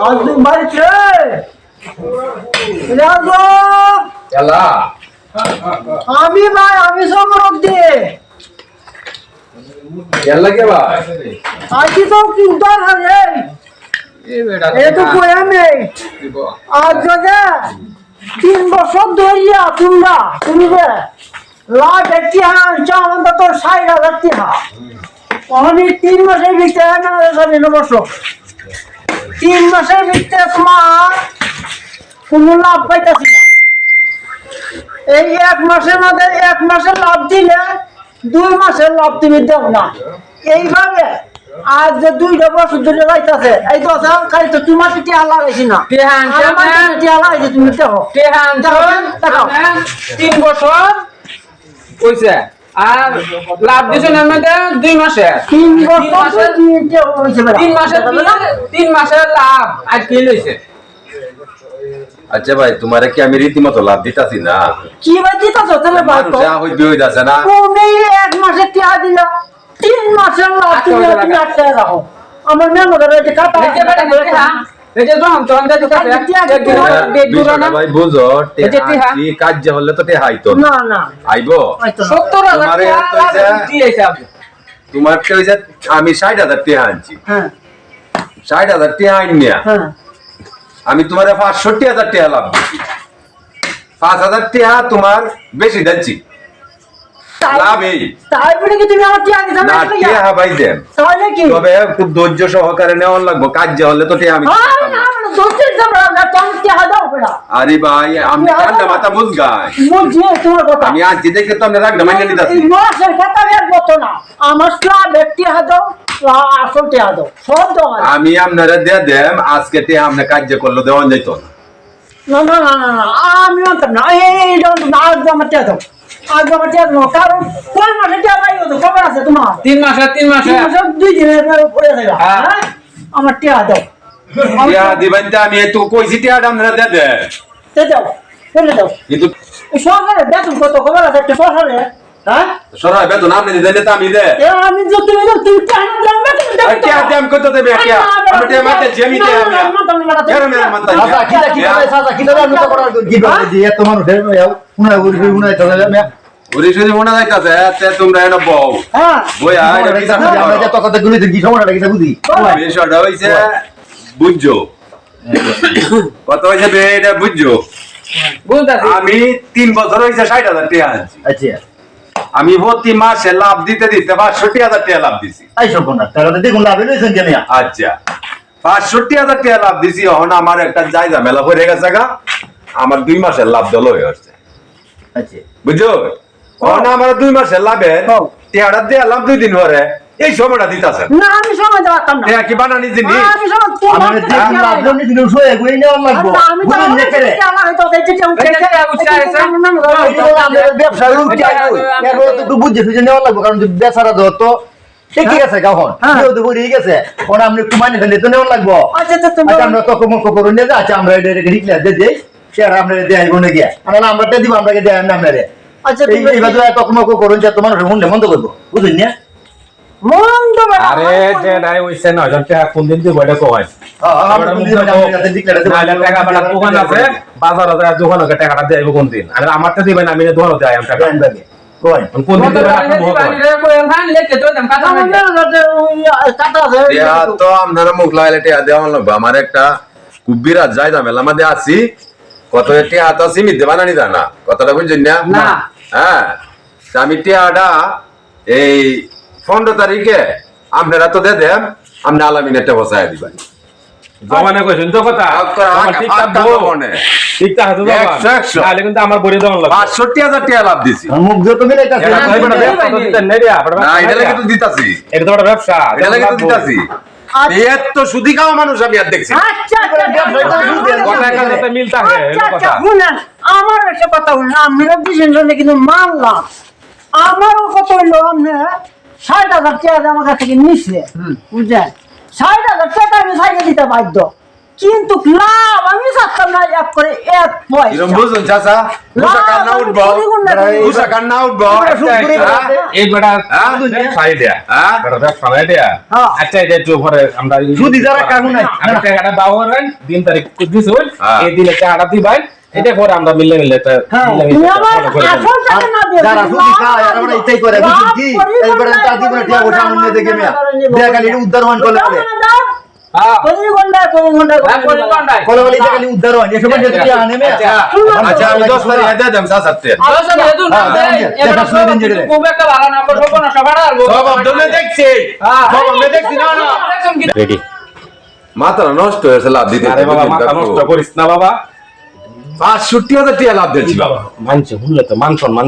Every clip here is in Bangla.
আজ তুমি বাড়িতে রাজো আমি ভাই আমি সমরক দিয়ে। এলা কে ভাই? তো এ তো আজ তিন বছর ধরিয়া তোমরা তুমি যে লাখ একটি আনছো আমাদের তো ষাট হাজার টিহা আমি তিন মাসের ভিতরে না জানি না বছর। তিন মাসের ভিতরে তোমার কোনো লাভ পাইতেছি না। এই এক মাসের মধ্যে এক মাসের লাভ দিলে দুই মাসের লাভ তুমি দেও না। এইভাবে আজ যে দুইটা বছর ধরে যাইতাছে এই তো খালি তো তোমার টিয়া লাগাইছি না। টিহা আনছে আমার না? তুমি দেখো তিন বছর হইছে। আর লাভ দিছেন মধ্যে দুই মাসে। তিন বছর মাসের- তিন বেটা। তিন মাসের লাভ আজ কি লইছে? আচ্ছা ভাই তোমারে কি আমি রীতিমতো লাভ দিতাছি না? কি বা দিতাছো? তুমি ভাই যা হই বিয়ে না? তুমি এক মাসের টিয়া দিলা। তিন মাসের লাভ তুমি আচ্ছা, আটকে রাখো। আমার মেমোদের এই যে কাটা তোমারে আমি ষাট হাজার টেহা আনছি। হ্যাঁ। ষাট হাজার টেহা আনিয়া হ্যাঁ। আমি তোমার পাঁচষট্টি হাজার টেহা লাভ দিচ্ছি পাঁচ হাজার টেহা তোমার বেশি দিচ্ছি খুব ধৈর্য সহকারে নেওয়ার লাগবো কাজ হলে তো টেহা আমি আরে না, না। না, না, ভাই মাথা বুঝগাই তোমার কথা। দেখে তো মাইনে নিতেছি কথা বের না। আমার আসল। সব দাও আপনারা দেম আজকে টেহা আপনি কার্য করলে দেওয়া যেত না না, না, না, না, না, আমি না। এই, দাও, দাও। আজ দাও আমার টিয়া দাও। কারণ কোন মাসে টিয়া পাইও তো? কবে আছে তোমার? তিন মাসে তিন মাসে মাসে দুই দিনের পরে যাবে। হ্যাঁ। হ্যাঁ? আমার টিয়া দাও। টিহা দিবেন তো আমি তো কইছি টেহাটা আপনারা দিয়ে দেন তে দাও, ফেলে দাও। কিন্তু এই বেতন কত খবর আছে একটা সরকারে হ্যাঁ সরাই বেতন আপনি দিলে তো আমি দে আমি তো তুমি তুমি টাকা দাও বেতন দাও আর টিহা কত দেবে টিহা আমি টিহা মারতে জেমি টিহা আমি কেন মেরে মানতাম চাচা, কিটা কিটা রে, চাচা, কিটা রে, আমি তো করার কি বলে যে এত মানুষের উনাই উনাই চলে যাবে, মেয়া। ওরে শুধু মনে যাইতাছে তে তোমরা এনে বউ। হ্যাঁ। বইয়া এটা বিচার আমরা যে করো। তকাতে গুলিতে কি সমস্যাটা কিটা বুঝি? বিষয়টা হইছে বুঝছ? কত হয়েছে বে এটা বুঝছ? আমি তিন বছর ষাট হাজার টাকা আনছি। আচ্ছা, আমি প্রতি মাসে লাভ দিতে দিতে পাঁচষট্টি হাজার টাকা লাভ দিছি। দেখুন লাভ আচ্ছা। পাঁচষট্টি হাজার টাকা লাভ দিছি এখন আমার একটা জায়গা মেলা পড়ে গেছে গা। আমার দুই মাসের লাভ দল হয়ে আসছে। আচ্ছা, বুঝছ? আমার দুই মাসের লাভে হ্যাঁ। টেহাটা দিয়ে লাভ দুই দিন পরে। এই সময়টা দিতেছে না আমি সময় দেওয়াতাম না। টেহা কি বানানি আমি সময় আমার লাভ সয়ে নেওয়া লাগবো। আমি তো আমার তো উঠে গেছে। এরপরে তো বুঝে সুঝে নেওয়া কারণ বেচারা তো গেছে কখন হ্যাঁ। গেছে। আপনি ফেলে তো নেওয়া লাগবো। আচ্ছা আচ্ছা আমরা মুখ যে আচ্ছা আমরা এটা রিক্লা দিয়ে দিই সে আমরা দেয় গুনে গিয়া। আমরা আমরা দিব আমরা দেয় না আমরা আচ্ছা এই তুমি এইভাবে মুখ করুন যে তোমার মন মন্দ করব বুঝুন না? মন্দ আরে যে নাই হইছে না জন টাকা কোন দিন দিব এটা কয় আমরা মুখ দিয়ে আমরা যাতে ডিক্লেয়ার নাহলে টাকা বেটা দোকান আছে বাজার দোকান টাকাটা দেব কোন দিন আর আমারটা দিবেন আমি দোকান দেয় টাকা তো যায়। আপনারা মুখ লাগাইলে আমার একটা খুব বিরাট জায়গা মেলা মধ্যে আছি কত টেহা তো সীমিত বানানি যায় না? কথাটা বুঝছেন না। হ্যাঁ। আমি টেহাটা এই পনেরো তারিখে আপনারা তো দিয়ে দেন আপনি আলামিনেরটা বসায় দিবেন। জমানে কইছেন তো কথা? আমার কিন্তু বড়ি দেওয়ান লাগবে। পাঁচষট্টি হাজার টাকা লাভ দিছি। মুখ এটা ব্যবসা এটা নাই লাগে রে। তো দিতাছি। এটা তো একটা ব্যবসা। এটা লাগে দিতাছি। এর সুদি খাওয়া মানুষ আমি আর দেখছি আচ্ছা আচ্ছা কথা আচ্ছা কথা। আমার একটা কথা শুনেন আমি দিয়েছেন কিন্তু মানলাম। আমারও কত হইল আপনি ষাট হাজার টাকা আমার কাছ থেকে নিচ্ছে বুঝলেন? ষাট হাজার টাকা আমি সাইকেল দিতে বাধ্য। কিন্তু লাভ আমি থাকতাম না এক করে এক পয়সা। বুঝুন চাচা? দুশা কার না উঠবো। দুশা কার না উঠবো। হ্যাঁ? এই বেটা হ্যাঁ? সাই দেয়া হ্যাঁ? বেটা নাই দেয়া হ্যাঁ। আচ্ছা এটা একটু পরে আমরা সুদি যারা কাগু নাই। আমি টাকাটা দাও দিন তারিখ দিছে হ্যাঁ। এই দিনে টাকাটা দিবাই এটা পরে আমরা মিলে মিলে হ্যাঁ আমার যারা সুদি খায় আর আমরা করে। বুঝুন কি? তা দিব না টিয়া দেখে মেয়া খালি উদ্ধার হন কলে উদ্ধার মেয়া। আচ্ছা। আমি দশ বারি দেব দিন, হ্যাঁ, দেখছি। হ্যাঁ। সব আপনি দেখছি না না। দেখছেন কি? রেডি মাথা নষ্ট হয়েছে লাভ দিতে আরে বাবা মাথা নষ্ট করিস না বাবা। পাঁচষট্টি হাজার টিয়া লাভ দিচ্ছি বাবা। মানছে শুনলে তো মান সম্মান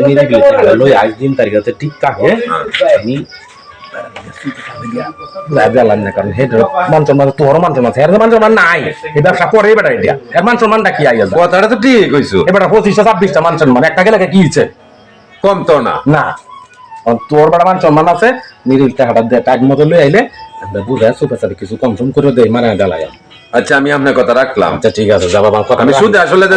নিরাগিলি লই আজ দিন তারিখ ঠিক থাকে জানলাম না কারণ হেড মান সম্মান তোর মান সম্মান হের মান সম্মান নাই। এই ব্যবসা করে বেটা এটা। এর মান সম্মানটা কি আইয়া কথাটা তো ঠিক কইছো। এবার পঁচিশটা ছাব্বিশটা মান সম্মান একটা গেলে কি হচ্ছে কম তো না। না। তোর মান সম্মান আছে নিরিল টাকাটা দিয়ে টাইম মতো লই আইলে আমরা বুঝে সুপে সাথে কিছু কম সম করে দেই মানে আচ্ছা আমি আপনার কথা রাখলাম। আচ্ছা ঠিক আছে যাবা আমার কথা আমি শুধু আসলে যে